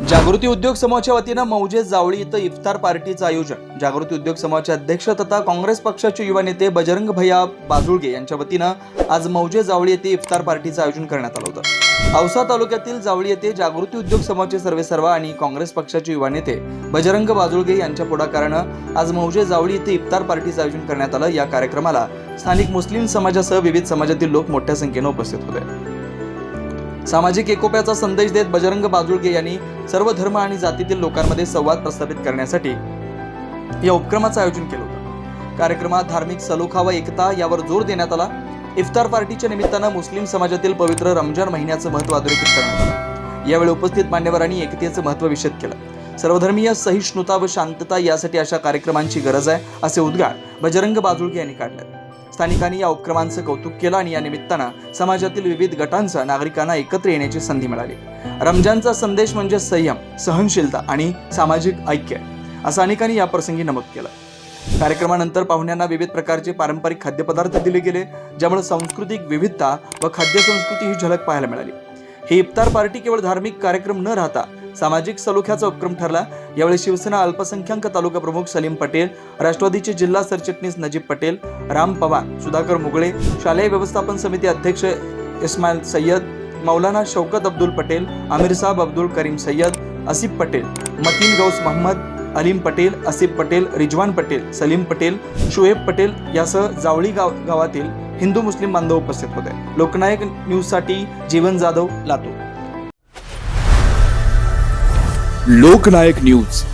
जागृती उद्योग समूहाच्या वतीनं मौजे जावळी इथं इफ्तार पार्टीचं आयोजन. जागृती उद्योग समूहाचे अध्यक्ष तथा काँग्रेस पक्षाचे युवा नेते बजरंग भैया बाजुळगे यांच्या वतीनं आज मौजे जावळी येथे इफ्तार पार्टीचं आयोजन करण्यात आलं होतं. औसा तालुक्यातील जावळी येथे जागृती उद्योग समूहाचे सर्वेसर्वा आणि काँग्रेस पक्षाचे युवा नेते बजरंग बाजुळगे यांच्या पुढाकारानं आज मौजे जावळी येथे इफ्तार पार्टीचं आयोजन करण्यात आलं. या कार्यक्रमाला स्थानिक मुस्लिम समाजासह विविध समाजातील लोक मोठ्या संख्येनं उपस्थित होते. सामाजिक एकोप्याचा संदेश देत बजरंग बाजुळगे यांनी सर्व धर्म आणि जातीतील लोकांमध्ये संवाद प्रस्थापित करण्यासाठी या उपक्रमाचं आयोजन केलं होतं. कार्यक्रमात धार्मिक सलोखा व एकता यावर जोर देण्यात आला. इफ्तार पार्टीच्या निमित्तानं मुस्लिम समाजातील पवित्र रमजान महिन्याचं महत्त्व अधोरेखित करण्यात आलं. यावेळी उपस्थित मान्यवरांनी एकतेचं महत्त्व विषद केलं. सर्वधर्मीय सहिष्णुता व शांतता यासाठी अशा कार्यक्रमांची गरज आहे असे उद्गार बजरंग बाजुळगे यांनी काढले. स्थानिकांनी या उपक्रमांचं कौतुक केलं आणि या निमित्तानं समाजातील विविध गटांचा नागरिकांना एकत्र येण्याची संधी मिळाली. रमजानचा संदेश म्हणजे संयम सहनशीलता आणि सामाजिक ऐक्य असं अनेकांनी या प्रसंगी नमूद केलं. कार्यक्रमानंतर पाहुण्यांना विविध प्रकारचे पारंपरिक खाद्यपदार्थ दिले गेले ज्यामुळे सांस्कृतिक विविधता व खाद्य संस्कृती ही झलक पाहायला मिळाली. ही इफ्तार पार्टी केवळ धार्मिक कार्यक्रम न राहता सामाजिक सलोख्याचा उपक्रम ठरला. यावेळी शिवसेना अल्पसंख्याक तालुका प्रमुख सलीम पटेल राष्ट्रवादीचे जिल्हा सरचिटणीस नजीब पटेल राम पवार सुधाकर मुगळे शालेय व्यवस्थापन समिती अध्यक्ष इस्माईल सय्यद मौलाना शौकत अब्दुल पटेल आमिर साहब अब्दुल करीम सय्यद असिफ पटेल मतीन गौस मोहम्मद अलीम पटेल असिफ पटेल रिजवान पटेल सलीम पटेल शुएब पटेल यासह जावळी गाव गावातील हिंदू मुस्लिम बांधव उपस्थित होते. लोकनायक न्यूजसाठी जीवन जाधव लातूर. लोकनायक न्यूज.